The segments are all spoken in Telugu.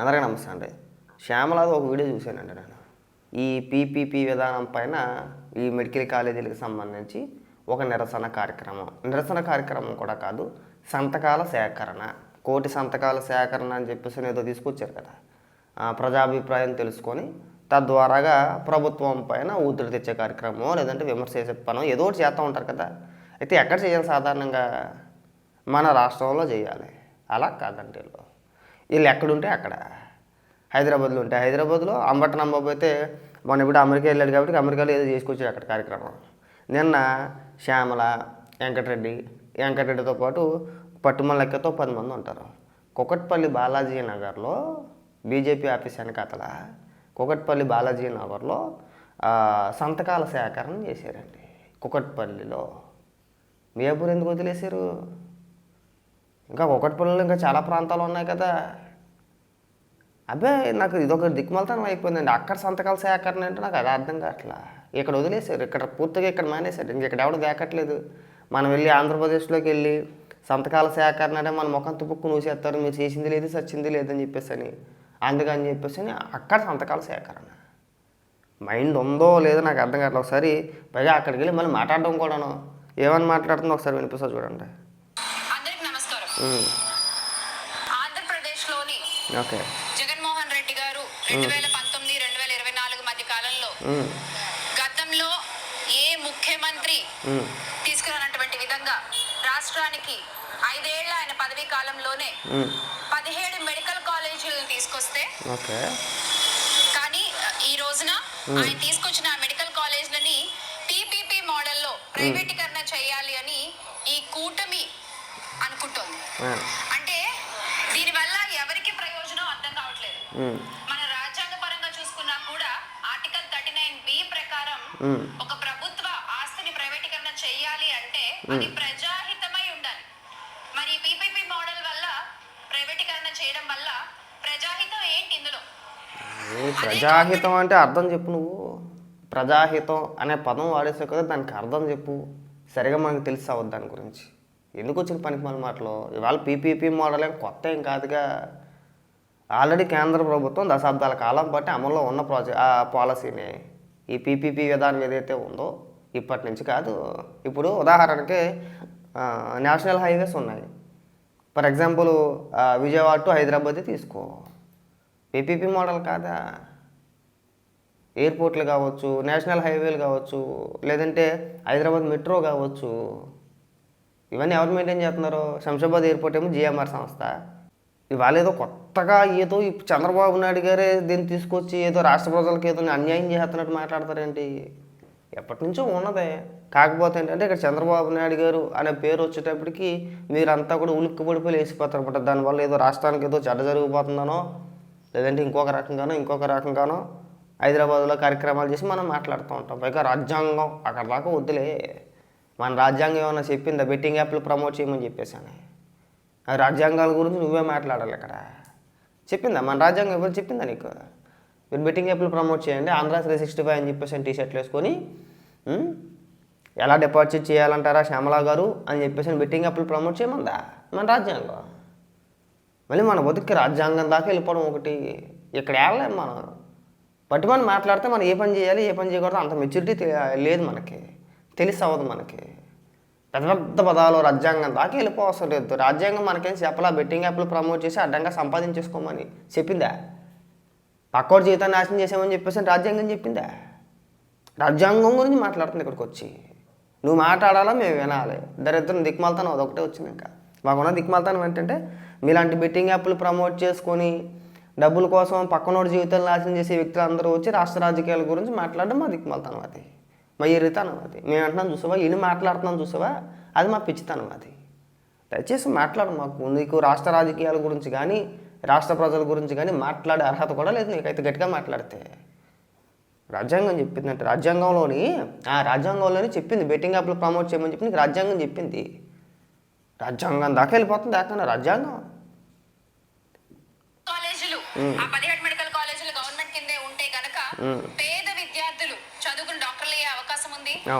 అందరికీ నమస్తే అండి. శ్యామలాది ఒక వీడియో చూశానండి నేను. ఈ పీపీపీ విధానం పైన ఈ మెడికల్ కాలేజీలకు సంబంధించి ఒక నిరసన కార్యక్రమం. నిరసన కార్యక్రమం కూడా కాదు సంతకాల సేకరణ. కోటి సంతకాల సేకరణ అని చెప్పేసి ఏదో తీసుకొచ్చారు కదా. ఆ ప్రజాభిప్రాయం తెలుసుకొని తద్వారాగా ప్రభుత్వం పైన ఒత్తిడి తెచ్చే కార్యక్రమం లేదంటే విమర్శ చేసే పనం ఏదో ఒకటి చేస్తూ ఉంటారు కదా. అయితే ఎక్కడ చేయాలి సాధారణంగా? మన రాష్ట్రంలో చేయాలి. అలా కాదండి వీళ్ళు ఎక్కడుంటే అక్కడ. హైదరాబాద్లో ఉంటే హైదరాబాద్లో అంబటన్ నమ్మబాబు అయితే మొన్న ఇప్పుడు అమెరికా వెళ్ళాడు కాబట్టి అమెరికాలో ఏదో చేసుకొచ్చాడు అక్కడ కార్యక్రమం. నిన్న శ్యామల వెంకటరెడ్డి వెంకటరెడ్డితో పాటు పట్టుమల లెక్కతో పది మంది ఉంటారు. కుకట్పల్లి బాలాజీ నగర్లో బీజేపీ ఆఫీస్ వెనకాతల కుకట్పల్లి బాలాజీ నగర్లో సంతకాల సేకరణ చేశారండి. కుకట్పల్లిలో. మియాపూర్ ఎందుకు వదిలేశారు? ఇంకా ఒకటిపల్లిలో ఇంకా చాలా ప్రాంతాలు ఉన్నాయి కదా. అబ్బే నాకు ఇదొక దిక్కుమలతనం అయిపోయిందండి. అక్కడ సంతకాల సేకరణ అంటే నాకు అది అర్థం కావట్లా. ఇక్కడ వదిలేశారు. ఇక్కడ పూర్తిగా ఇక్కడ మానేశారు. ఇంక ఇక్కడ ఎవడు దేకట్లేదు. మనం వెళ్ళి ఆంధ్రప్రదేశ్లోకి వెళ్ళి సంతకాల సేకరణ అంటే మన ముఖం తుపుక్కు నూసేస్తారు మీరు చేసింది లేదు సచ్చింది లేదని చెప్పేసి అని అందుకని చెప్పేసి అని అక్కడ సంతకాల సేకరణ. మైండ్ ఉందో లేదో నాకు అర్థం కావట్లేదు ఒకసారి పైగా అక్కడికి వెళ్ళి మళ్ళీ మాట్లాడడం కూడాను. ఏమని మాట్లాడుతుందో ఒకసారి వినిపిస్తా చూడండి. ఓకే. రెండు వేల పంతొమ్మిది రెండు వేల ఇరవై నాలుగు మధ్య కాలంలో గతంలో ఏ ముఖ్యమంత్రి తీసుకురానటువంటి విధంగా రాష్ట్రానికి ఐదేళ్ళ ఆయన పదవీ కాలంలోనే పదిహేడు మెడికల్ కాలేజీలను తీసుకొస్తే కానీ ఈ రోజున ఆయన తీసుకొచ్చిన మెడికల్ కాలేజీలని టీపీపీ మోడల్లో ప్రైవేటీకరణ చేయాలి అని ఈ కూటమి అనుకుంటోంది. అంటే దీనివల్ల ఎవరికి ప్రయోజనం అర్థం కావట్లేదు ఉమ్, మన రాజ్యాంగ పరంగా చూసుకున్నా కూడా ఆర్టికల్ థర్టీ నైన్ బి ప్రకారం ఉమ్, ఒక ప్రభుత్వ ఆస్తిని ప్రైవేటీకరణ చేయాలి అంటే అది ప్రజాహితమై ఉండాలి. మరి పీపీపీ మోడల్ వల్ల ప్రైవేటీకరణ చేయడం వల్ల ప్రజాహితం ఏంటి ఇందులో? ప్రజాహితం అంటే అర్థం చెప్పు నువ్వు. ప్రజాహితం అనే పదం వాడేసావు కదా దానికి అర్థం చెప్పు. సరిగా మనకు తెలిసి అవ్వదు దాని గురించి? ఎందుకు వచ్చిన పనికి మన మాటలు? ఇవాళ పీపీపీ మోడల్ ఏం కొత్త ఏం కాదుగా. ఆల్రెడీ కేంద్ర ప్రభుత్వం దశాబ్దాల కాలం బట్టి అమల్లో ఉన్న ప్రాజెక్ట్ ఆ పాలసీని ఈ పీపీపీ విధానం ఏదైతే ఉందో ఇప్పటి నుంచి కాదు ఇప్పుడు ఉదాహరణకి నేషనల్ హైవేస్ ఉన్నాయి. For example Vijayawada to Hyderabad తీసుకో. పీపీపీ మోడల్ కాదా? ఎయిర్పోర్ట్లు కావచ్చు నేషనల్ హైవేలు కావచ్చు లేదంటే హైదరాబాద్ మెట్రో కావచ్చు. ఇవన్నీ ఎవరు మెయింటైన్ చేస్తున్నారు? శంషాబాద్ ఎయిర్పోర్ట్ ఏమో జిఎంఆర్ సంస్థ. ఇవాళ ఏదో కొత్తగా ఏదో చంద్రబాబు నాయుడు గారే దీన్ని తీసుకొచ్చి ఏదో రాష్ట్ర ప్రజలకు ఏదో అన్యాయం చేస్తున్నట్టు మాట్లాడతారేంటి? ఎప్పటి నుంచో ఉన్నదే. కాకపోతే ఏంటంటే ఇక్కడ చంద్రబాబు నాయుడు గారు అనే పేరు వచ్చేటప్పటికి మీరంతా కూడా ఉలిక్కి వేసిపోతారు అనమాట దానివల్ల ఏదో రాష్ట్రానికి ఏదో చెడ్డ జరిగిపోతుందనో లేదంటే ఇంకొక రకంగానో ఇంకొక రకంగానో హైదరాబాద్లో కార్యక్రమాలు చేసి మనం మాట్లాడుతూ ఉంటాం. పైగా రాజ్యాంగం అక్కడ దాకా వద్దులే. మన రాజ్యాంగం ఏమైనా చెప్పిందా? బెట్టింగ్ యాప్లు ప్రమోట్ చేయమని చెప్పేసాను ఆ రాజ్యాంగాల గురించి నువ్వే మాట్లాడాలి ఇక్కడ చెప్పిందా? మన రాజ్యాంగం ఎవరు చెప్పిందా నీకు? మీరు బెట్టింగ్ యాప్లు ప్రమోట్ చేయండి. ఆంధ్ర త్రీ సిక్స్టీ ఫైవ్ అని చెప్పేసి టీ షర్ట్లు వేసుకొని ఎలా డిపాజిట్ చేయాలంటారా శ్యామలా గారు అని చెప్పేసి బెట్టింగ్ యాప్లు ప్రమోట్ చేయమందా? మన రాజ్యాంగం. మళ్ళీ మన బతుక్కి రాజ్యాంగం దాకా వెళ్ళిపోవడం ఒకటి. ఇక్కడ వెళ్ళలేము మనం? పట్టుమని మాట్లాడితే మనం ఏ పని చేయాలి ఏ పని చేయకూడదు అంత మెచ్యూరిటీ లేదు మనకి. తెలిసి అవ్వదు మనకి. పెద్ద పెద్ద పదాలు రాజ్యాంగం దాకా వెళ్ళిపోవసం లేదు. రాజ్యాంగం మనకేం చెప్పలా? బెట్టింగ్ యాప్లు ప్రమోట్ చేసి అడ్డంగా సంపాదించేసుకోమని చెప్పిందా? పక్కోడు జీవితాన్ని నాశనం చేసామని చెప్పేసి రాజ్యాంగం చెప్పిందా? రాజ్యాంగం గురించి మాట్లాడుతుంది ఇక్కడికి వచ్చి. నువ్వు మాట్లాడాలా? మేము వినాలి. దరిద్రం దిక్మాలతనం అదొకటే వచ్చింది ఇంకా. మాకున్న దిక్మాలతనం ఏంటంటే మీలాంటి బెట్టింగ్ యాప్లు ప్రమోట్ చేసుకొని డబ్బుల కోసం పక్కనోడి జీవితాలు నాశనం చేసే వ్యక్తులు అందరూ వచ్చి రాష్ట్ర రాజకీయాల గురించి మాట్లాడడం మా దిక్మాలతనం అది. మా ఎరితనం అది. మేము అంటున్నాం చూసావా? ఇన్ని మాట్లాడుతున్నాం చూసావా? అది మా పిచ్చితనం అది. దయచేసి మాట్లాడు మాకు నీకు రాష్ట్ర రాజకీయాల గురించి కానీ రాష్ట్ర ప్రజల గురించి కానీ మాట్లాడే అర్హత కూడా లేదు నీకైతే గట్టిగా మాట్లాడితే. రాజ్యాంగం చెప్పిందంటే రాజ్యాంగంలోని ఆ రాజ్యాంగంలోని చెప్పింది. బెట్టింగ్ యాప్లు ప్రమోట్ చేయమని చెప్పి నీకు రాజ్యాంగం చెప్పింది. రాజ్యాంగం దాకా వెళ్ళిపోతుంది దాకా రాజ్యాంగం. కాలేజీలు ఆ పదిహేడు మెడికల్ కాలేజీలు గవర్నమెంట్ కిందే ఉంటే గనక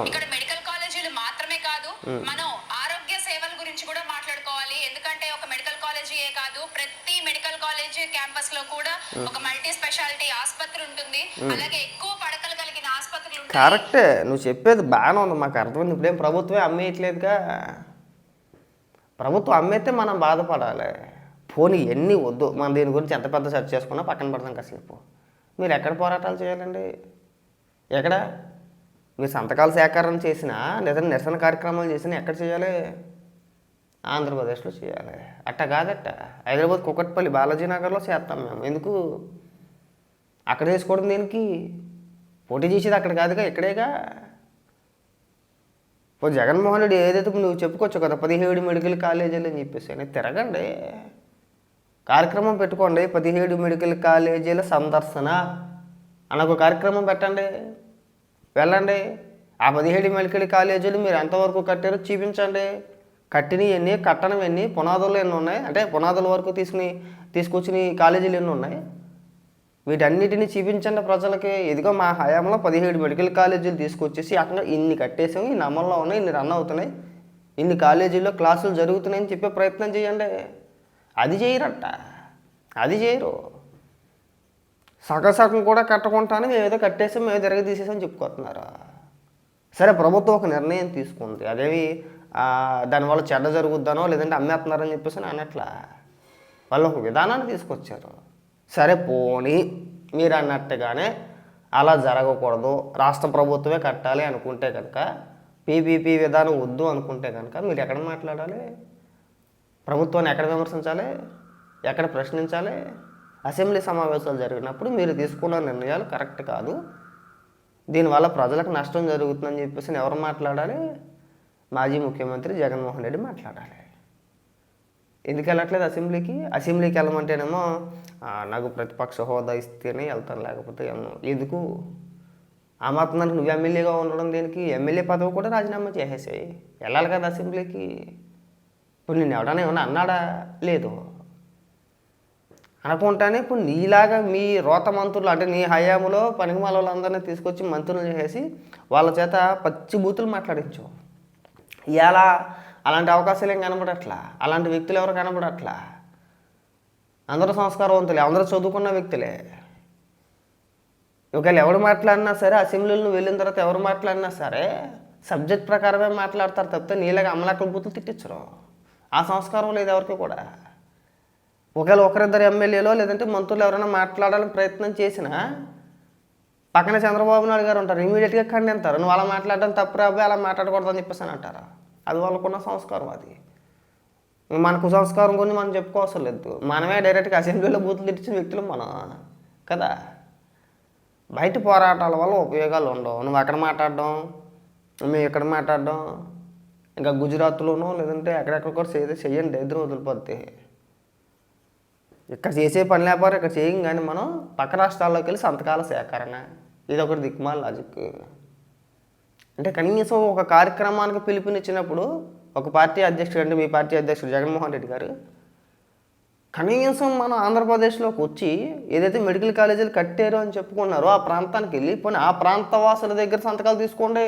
ఇక్కడ మెడికల్ కాలేజీలు మాత్రమే కాదు మనం ఆరోగ్య సేవల గురించి కూడా మాట్లాడుకోవాలి. ఎందుకంటే ఒక మెడికల్ కాలేజీయే కాదు ప్రతి మెడికల్ కాలేజీ క్యాంపస్లో కూడా ఒక మల్టీ స్పెషాలిటీ ఆసుపత్రి ఉంటుంది. అలాగే ఎక్కువ పడకలు కలిగిన ఆసుపత్రులు ఉంటాయి. కరెక్టే. నువ్వు చెప్పేది బాగానే ఉంది. మాకు అర్థమైంది. ఇప్పుడేం ప్రభుత్వమే అమ్మేయట్లేదుగా. ప్రభుత్వం అమ్మేస్తే మనం బాధపడాలి. పోనీ ఎన్ని వద్దు. మనం దీని గురించి ఎంత పెద్ద సెర్చ్ చేసుకున్నా పక్కన పెడతాం కాసేపు మీరు ఎక్కడ పోరాటాలు చేయాలండి? ఎక్కడ? మీరు సంతకాల సేకరణ చేసినా లేదా నిరసన కార్యక్రమాలు చేసినా ఎక్కడ చేయాలి? ఆంధ్రప్రదేశ్లో చేయాలి. అట్ట కాదట్ట. హైదరాబాద్ కుకట్పల్లి బాలాజీ నగర్లో చేస్తాం మేము. ఎందుకు? అక్కడ చేసుకోవడం దేనికి? పోటీ చేసేది అక్కడ కాదుగా ఇక్కడేగా? ఇప్పుడు జగన్మోహన్ రెడ్డి ఏదైతే నువ్వు చెప్పుకోవచ్చు కదా పదిహేడు మెడికల్ కాలేజీలు అని చెప్పేసి అని తిరగండి. కార్యక్రమం పెట్టుకోండి పదిహేడు మెడికల్ కాలేజీల సందర్శన. అని ఒక కార్యక్రమం పెట్టండి. వెళ్ళండి. ఆ పదిహేడు మెడికల్ కాలేజీలు మీరు ఎంతవరకు కట్టారో చూపించండి. కట్టినవి ఎన్ని కట్టడం ఎన్ని పునాదులు ఎన్ని ఉన్నాయి? అంటే పునాదుల వరకు తీసుకుని తీసుకొచ్చిన కాలేజీలు ఎన్ని ఉన్నాయి? వీటన్నిటిని చూపించండి ప్రజలకి. ఇదిగో మా హయాంలో పదిహేడు మెడికల్ కాలేజీలు తీసుకొచ్చేసి అక్కడ ఇన్ని కట్టేసాము ఇన్ని అమల్లో ఉన్నాయి ఇన్ని రన్ అవుతున్నాయి. ఇన్ని కాలేజీల్లో క్లాసులు జరుగుతున్నాయని చెప్పే ప్రయత్నం చేయండి. అది చేయరట. అది చేయరు. సగం సగం కూడా కట్టకుండానే మేము ఏదో కట్టేసాం మేము తిరగ తీసేసాం చెప్పుకుంటున్నారు సరే ప్రభుత్వం ఒక నిర్ణయం తీసుకుంది. అదేవి దానివల్ల చెడ్డ జరుగుద్దనో లేదంటే అమ్మేస్తున్నారని చెప్పేసి అని అనట్లా? వాళ్ళు ఒక విధానాన్ని తీసుకొచ్చారు. సరే పోనీ మీరు అన్నట్టుగానే అలా జరగకూడదు. రాష్ట్ర ప్రభుత్వమే కట్టాలి అనుకుంటే కనుక పీపీపీ విధానం వద్దు అనుకుంటే కనుక మీరు ఎక్కడ మాట్లాడాలి? ప్రభుత్వాన్ని ఎక్కడ విమర్శించాలి? ఎక్కడ ప్రశ్నించాలి? అసెంబ్లీ సమావేశాలు జరిగినప్పుడు మీరు తీసుకున్న నిర్ణయాలు కరెక్ట్ కాదు. దీనివల్ల ప్రజలకు నష్టం జరుగుతుందని చెప్పేసి ఎవరు మాట్లాడాలి? మాజీ ముఖ్యమంత్రి జగన్మోహన్ రెడ్డి మాట్లాడాలి. ఎందుకు వెళ్ళట్లేదు అసెంబ్లీకి? అసెంబ్లీకి వెళ్ళమంటేనేమో నాకు ప్రతిపక్ష హోదా ఇస్తేనే వెళ్తాను లేకపోతే ఏమో. ఎందుకు? ఆ మాత్రం నువ్వు ఎమ్మెల్యేగా ఉండడం దీనికి? ఎమ్మెల్యే పదవి కూడా రాజీనామా చేసేసాయి. వెళ్ళాలి కదా అసెంబ్లీకి. ఇప్పుడు నేను ఎవడన్నా ఏమన్నా అన్నాడా? లేదు. అనుకుంటానే ఇప్పుడు నీలాగా మీ రోత మంత్రులు అంటే నీ హయాంలో పనికిమాల వాళ్ళందరినీ తీసుకొచ్చి మంత్రులు చేసేసి వాళ్ళ చేత పచ్చి బూతులు మాట్లాడించు. ఇలా అలాంటి అవకాశాలు ఏం కనబడట్లా? అలాంటి వ్యక్తులు ఎవరు కనబడట్లా? అందరూ సంస్కారవంతులే అందరూ చదువుకున్న వ్యక్తులే. ఒకవేళ ఎవరు మాట్లాడినా సరే అసెంబ్లీలో వెళ్ళిన తర్వాత ఎవరు మాట్లాడినా సరే సబ్జెక్ట్ ప్రకారమే మాట్లాడతారు తప్పితే నీలాగా అమలాకల బూతులు తిట్టించరు. ఆ సంస్కారం లేదు ఎవరికి కూడా. ఒకవేళ ఒకరిద్దరు ఎమ్మెల్యేలో లేదంటే మంత్రులు ఎవరైనా మాట్లాడాలని ప్రయత్నం చేసినా పక్కన చంద్రబాబు నాయుడు గారు ఉంటారు ఇమీడియట్గా ఖండింతారు నువ్వు అలా మాట్లాడడం తప్పు రాబోయే అలా మాట్లాడకూడదు అని చెప్పేసి అని అంటారు? అది వాళ్ళకున్న సంస్కారం అది. మనకు సంస్కారం గురించి మనం చెప్పుకోవసరం లేదు. మనమే డైరెక్ట్గా అసెంబ్లీలో బూతులు తెచ్చిన వ్యక్తులు మనం కదా? బయట పోరాటాల వల్ల ఉపయోగాలు ఉండవు. నువ్వు అక్కడ మాట్లాడడం మేము ఇక్కడ మాట్లాడడం ఇంకా గుజరాత్లోనో లేదంటే ఎక్కడెక్కడ కూడా చేయండి చెయ్యండి ఇద్దరు వదిలిపోద్ది. ఇక్కడ చేసే పని లేకపోతే ఇక్కడ చేయం కానీ మనం పక్క రాష్ట్రాల్లోకి వెళ్ళి సంతకాల సేకరణ. ఇది ఒకటి దిక్మాల లాజిక్ అంటే కనీసం ఒక కార్యక్రమానికి పిలుపునిచ్చినప్పుడు ఒక పార్టీ అధ్యక్షుడు అంటే మీ పార్టీ అధ్యక్షుడు జగన్మోహన్ రెడ్డి గారు కనీసం మన ఆంధ్రప్రదేశ్లోకి వచ్చి ఏదైతే మెడికల్ కాలేజీలు కట్టారో అని చెప్పుకున్నారో ఆ ప్రాంతానికి వెళ్ళి పోనీ ఆ ప్రాంత వాసుల దగ్గర సంతకాలు తీసుకోండి.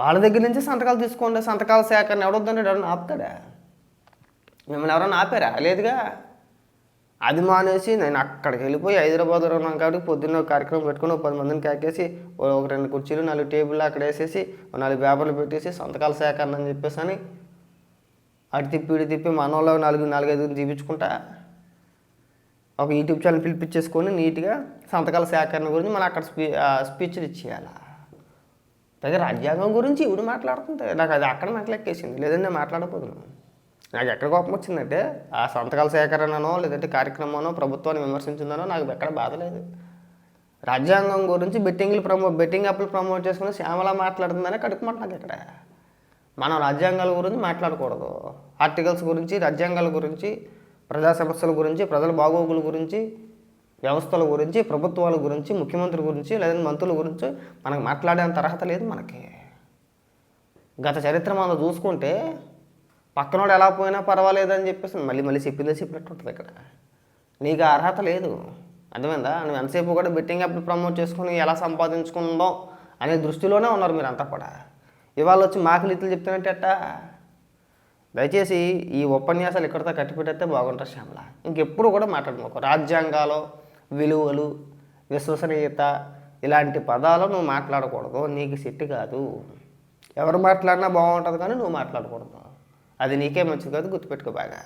వాళ్ళ దగ్గర నుంచి సంతకాలు తీసుకోండి. సంతకాల సేకరణ ఎవడొద్దంటే ఎవడన్నా ఆపుతాడా? మిమ్మల్ని ఎవరైనా ఆపారా? లేదుగా. అది మానేసి నేను అక్కడికి వెళ్ళిపోయి హైదరాబాద్లో ఉన్నాను కాబట్టి పొద్దున్న ఒక కార్యక్రమం పెట్టుకుని ఒక పది మందిని కాకేసి ఒక రెండు కుర్చీలు నాలుగు టేబుల్ అక్కడ వేసేసి నాలుగు పేపర్లు పెట్టేసి సంతకాల సేకరణ అని చెప్పేసి అని అటు తిప్పి ఇటు తిప్పి మనలో నాలుగు నాలుగైదు చూపించుకుంటా ఒక యూట్యూబ్ ఛానల్ పిలిపించేసుకొని నీట్గా సంతకాల సేకరణ గురించి మనం అక్కడ స్పీ స్పీచ్లు ఇచ్చేయాలి? పైగా రాజ్యాంగం గురించి ఇవి మాట్లాడుతుంటే నాకు అది అక్కడ మాట్లాడేసింది లేదంటే నేను మాట్లాడకపోతున్నాను నాకు ఎక్కడ కోపం వచ్చిందంటే ఆ సంతకాల సేకరణనో లేదంటే కార్యక్రమానో ప్రభుత్వాన్ని విమర్శించిందనో నాకు ఎక్కడ బాధ లేదు. రాజ్యాంగం గురించి బెట్టింగ్లు ప్రమో బెట్టింగ్ అప్లు ప్రమోట్ చేసుకుని శ్యామల మాట్లాడుతుందనే కడుపుమంట నాకు ఇక్కడ మనం రాజ్యాంగాల గురించి మాట్లాడకూడదు. ఆర్టికల్స్ గురించి రాజ్యాంగాల గురించి ప్రజా సమస్యల గురించి ప్రజల బాగోగుల గురించి వ్యవస్థల గురించి ప్రభుత్వాల గురించి ముఖ్యమంత్రి గురించి లేదంటే మంత్రుల గురించి మనకు మాట్లాడేంత అర్హత లేదు మనకి. గత చరిత్ర మనం చూసుకుంటే పక్కనోడు ఎలా పోయినా పర్వాలేదు అని చెప్పేసి మళ్ళీ మళ్ళీ చెప్పిందే చెప్పినట్టు ఉంటుంది ఇక్కడ. నీకు అర్హత లేదు. అర్థమైందా? నువ్వు ఎంతసేపు కూడా బెట్టింగ్ యాప్లు ప్రమోట్ చేసుకుని ఎలా సంపాదించుకుందాం అనే దృష్టిలోనే ఉన్నారు మీరు అంతా కూడా. ఇవాళ వచ్చి మాకు లిత్తులు చెప్తున్నట్టు ఎట్టా? దయచేసి ఈ ఉపన్యాసాలు ఇక్కడితో కట్టిపెట్టేస్తే బాగుంటుంది శ్యామల. ఇంకెప్పుడు కూడా మాట్లాడమాకు. రాజ్యాంగాలు విలువలు విశ్వసనీయత ఇలాంటి పదాలు నువ్వు మాట్లాడకూడదు. నీకు సిట్టి కాదు. ఎవరు మాట్లాడినా బాగుంటుంది కానీ నువ్వు మాట్లాడకూడదు. అది నీకే మంచిది కాదు గుర్తుపెట్టుకో బాగా.